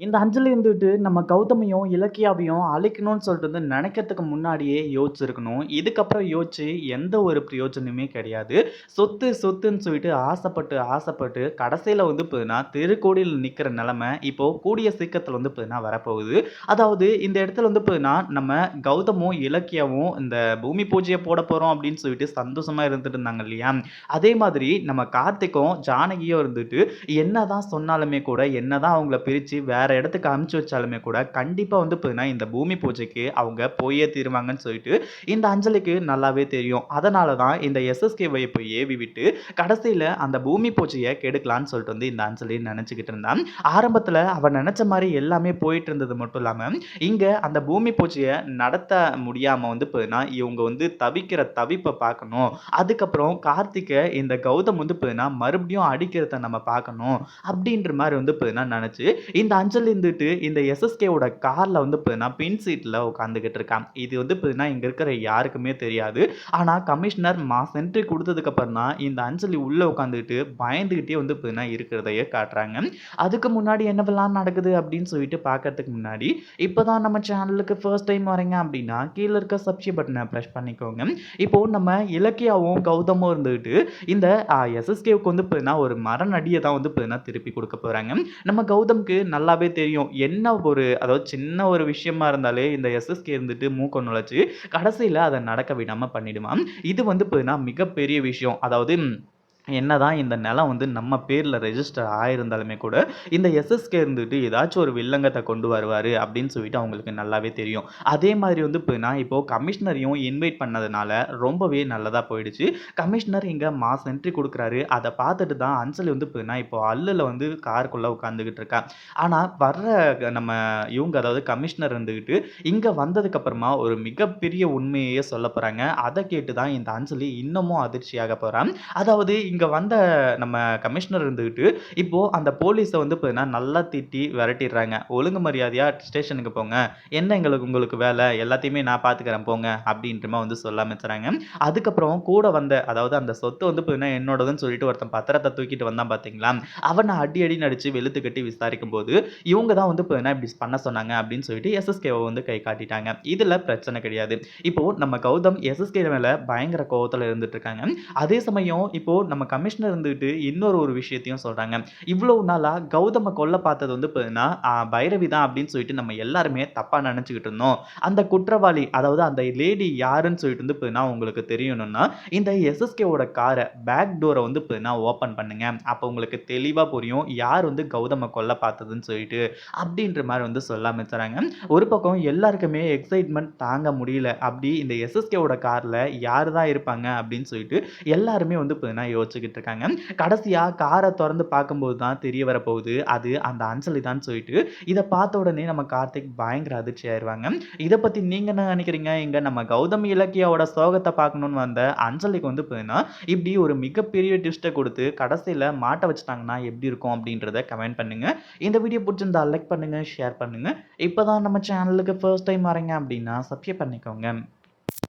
இந்த அஞ்சலி இருந்துட்டு நம்ம கௌதமையும், இலக்கியாவையும் அழிக்கணும்னு சொல்லிட்டு வந்து நினைக்கிறதுக்கு முன்னாடியே யோசிச்சிருக்கணும். இதுக்கப்புறம் யோசிச்சு எந்த ஒரு பிரயோஜனமுமே கிடையாது. சொத்து சொத்துன்னு சொல்லிட்டு ஆசைப்பட்டு, ஆசைப்பட்டு கடைசியில் வந்து பார்த்தீங்கன்னா, திருக்கோடியில் நிற்கிற நிலமை இப்போ கூடிய சீக்கிரத்தில் வந்து பார்த்தீங்கன்னா வரப்போகுது. அதாவது இந்த இடத்துல வந்து பார்த்தீங்கன்னா, நம்ம கௌதமும், இலக்கியாவும் இந்த பூமி பூஜையை போட போகிறோம் அப்படின்னு சொல்லிட்டு சந்தோஷமாக இருந்துட்டு இருந்தாங்க இல்லையா? அதே மாதிரி நம்ம கார்த்திக்கும், ஜானகியும் இருந்துட்டு என்னதான் சொன்னாலுமே கூட, என்னதான் அவங்கள பிரித்து வேறு இடத்துக்கு அனுப்பிச்சு வச்சாலுமே கூட, கண்டிப்பா வந்து பார்த்தீங்கன்னா, இந்த பூமி பூஜைக்கு அவங்க போயே தீருவாங்கன்னு சொல்லிட்டு இந்த அஞ்சலிக்கு நல்லாவே தெரியும். அதனால தான் இந்த எஸ்எஸ்கே இப்போ ஏவி விட்டு, கடைசியில் அந்த பூமி பூஜையை கெடுக்கலான்னு சொல்லிட்டு வந்து இந்த அஞ்சலி நினச்சிக்கிட்டு இருந்தான் ஆரம்பத்தில் அவன் நினச்ச மாதிரி எல்லாமே போயிட்டு இருந்தது மட்டும் இல்லாமல் இங்கே அந்த பூமி பூஜையை நடத்த முடியாமல் வந்து பார்த்தீங்கன்னா, இவங்க வந்து தவிக்கிற தவிப்பை பார்க்கணும். அதுக்கப்புறம் கார்த்திகை இந்த கௌதம் வந்து பார்த்தீங்கன்னா, மறுபடியும் அடிக்கிறத நம்ம பார்க்கணும். அப்படின்ற மாதிரி வந்து பார்த்தீங்கன்னா நினச்சி இந்த அஞ்சலி இருந்துட்டு இந்த எஸ்எஸ்கேவோட காரில் வந்து பார்த்தீங்கன்னா, பின் சீட்டில் உட்காந்துக்கிட்டு இருக்கான் இது வந்து பார்த்தீங்கன்னா, இங்கே இருக்கிற யாருக்குமே தெரியாது. ஆனால் கமிஷனர் மா சென்ட்ரி கொடுத்ததுக்கப்புறம் தான் இந்த அஞ்சலி உள்ளே உட்காந்துக்கிட்டு பயந்துக்கிட்டே வந்து பார்த்தீங்கன்னா, இருக்கிறதையே காட்டுறாங்க. அதுக்கு முன்னாடி என்னவெல்லாம் நடக்குது அப்படின்னு சொல்லிட்டு பார்க்கறதுக்கு முன்னாடி, இப்போ தான் நம்ம சேனலுக்கு ஃபர்ஸ்ட் டைம் வரீங்க அப்படின்னா, கீழே இருக்க சப்ஸ்கிரைப் பட்டனை பிரஸ் பண்ணிக்கோங்க. இப்போ நம்ம இலக்கியாவும், கௌதமும் இருந்துக்கிட்டு இந்த எஸ்எஸ்கேவுக்கு வந்து பார்த்தீங்கன்னா, ஒரு மரநடியை தான் வந்து பார்த்தீங்கன்னா, திருப்பி கொடுக்க போகிறாங்க நம்ம கௌதம்க்கு நல்லாவே தெரியும். என்ன ஒரு அதாவது சின்ன ஒரு விஷயமா இருந்தாலே இந்த எஸ்எஸ்கே இருந்துட்டு மூக்க நுழைச்சு, கடைசியில அதை நடக்க விடாமல் பண்ணிடுவான். இது வந்து பார்த்தீங்கன்னா, மிகப்பெரிய விஷயம். அதாவது என்னதான் இந்த நிலம் வந்து நம்ம பேரில் ரெஜிஸ்டர் ஆயிருந்தாலுமே கூட, இந்த எஸ்எஸ்கே இருந்துட்டு ஏதாச்சும் ஒரு வில்லங்கத்தை கொண்டு வருவார் அப்படின்னு சொல்லிட்டு அவங்களுக்கு நல்லாவே தெரியும். அதே மாதிரி வந்து இப்போனா இப்போது கமிஷனரையும் இன்வைட் பண்ணதுனால ரொம்பவே நல்லதாக போயிடுச்சு. கமிஷனர் இங்கே மாஸ் என்ட்ரி கொடுக்குறாரு அதை பார்த்துட்டு தான் அஞ்சலி வந்து பார்த்தீங்கன்னா, இப்போ அல்லில் வந்து காருக்குள்ளே உட்காந்துக்கிட்டு இருக்கா. ஆனால் வர்ற நம்ம இவங்க அதாவது கமிஷனர் இருந்துக்கிட்டு இங்கே வந்ததுக்கப்புறமா ஒரு மிகப்பெரிய உண்மையே சொல்ல போகிறாங்க அதை கேட்டு தான் இந்த அஞ்சலி இன்னமும் அதிர்ச்சியாக போகிறான் அதாவது இங்கே வந்த நம்ம கமிஷனர் இருந்துக்கிட்டு இப்போது அந்த போலீஸை வந்து பார்த்தீங்கன்னா, நல்லா திட்டி விரட்டிடுறாங்க. "ஒழுங்கு மரியாதையாக ஸ்டேஷனுக்கு போங்க. என்ன எங்களுக்கு உங்களுக்கு வேலை எல்லாத்தையுமே நான் பார்த்துக்கிறேன் போங்க." அப்படின்றமா வந்து சொல்ல ஆரம்பிச்சுறாங்க. அதுக்கப்புறம் கூட வந்த அதாவது அந்த சொத்து வந்து பார்த்தீங்கன்னா, என்னோடதுன்னு சொல்லிட்டு ஒருத்தன் பத்திரத்தை தூக்கிட்டு வந்தான் பார்த்தீங்களா? அவனை அடி அடி நடித்து வெளுத்து கட்டி விசாரிக்கும்போது, இவங்க தான் வந்து பார்த்தீங்கன்னா, இப்படி பண்ண சொன்னாங்க அப்படின்னு சொல்லிட்டு எஸ்எஸ்கேவை வந்து கை காட்டிட்டாங்க. இதில் பிரச்சனை கிடையாது. இப்போ நம்ம கௌதம் எஸ்எஸ்கே மேலே பயங்கர கோபத்தில் இருந்துட்டு இருக்காங்க. அதே சமயம் இப்போ நம்ம கமிஷனர் இருந்துகிட்டு இன்னொரு ஒரு விஷயத்தையும் சொல்கிறாங்க இவ்வளவு நாளாக கௌதம கொல்ல பார்த்தது வந்து பார்த்தீங்கன்னா, பைரவி தான் அப்படின்னு சொல்லிட்டு நம்ம எல்லாருமே தப்பாக நினச்சிக்கிட்டு இருந்தோம். அந்த குற்றவாளி அதாவது அந்த லேடி யாருன்னு சொல்லிட்டு வந்து பார்த்தீங்கன்னா, உங்களுக்கு தெரியணும்னா, இந்த எஸ்எஸ்கேவோட காரை பேக் டோரை வந்து பார்த்தீங்கன்னா, ஓப்பன் பண்ணுங்க. அப்போ உங்களுக்கு தெளிவாக புரியும். யார் வந்து கௌதம கொல்ல பார்த்ததுன்னு சொல்லிட்டு. அப்படின்ற மாதிரி வந்து சொல்ல ஆரம்பிச்சுறாங்க. ஒரு பக்கம் எல்லாருக்குமே எக்ஸைட்மெண்ட் தாங்க முடியல. அப்படி இந்த எஸ்எஸ்கேவோட காரில் யார் தான் இருப்பாங்க அப்படின்னு சொல்லிட்டு எல்லாருமே வந்து பார்த்தீங்கன்னா, வச்சுக்கிட்டு இருக்காங்க. கடைசியாக காரை திறந்து பார்க்கும்போது தான் தெரிய வரப்போகுது. அது அந்த அஞ்சலி தான் சொல்லிட்டு. இதை பார்த்த உடனே நம்ம கார்த்திக் பயங்கர அதிர்ச்சி ஆயிருவாங்க. இதை பற்றி நீங்கள் என்ன நினைக்கிறீங்க இங்கே நம்ம கௌதம், இலக்கியாவோட சோகத்தை பார்க்கணும்னு வந்த அஞ்சலிக்கு வந்து பார்த்தீங்கன்னா, இப்படி ஒரு மிகப்பெரிய டிஸ்ட்டை கொடுத்து கடைசியில் மாட்ட வச்சுட்டாங்கன்னா எப்படி இருக்கும் அப்படின்றத கமெண்ட் பண்ணுங்கள் இந்த வீடியோ புடிச்சிருந்தா லைக் பண்ணுங்கள் ஷேர் பண்ணுங்கள் இப்போ தான் நம்ம சேனலுக்கு ஃபர்ஸ்ட் டைம் வரீங்க அப்படின்னா சப்ஸ்கிரைப் பண்ணிக்கோங்க.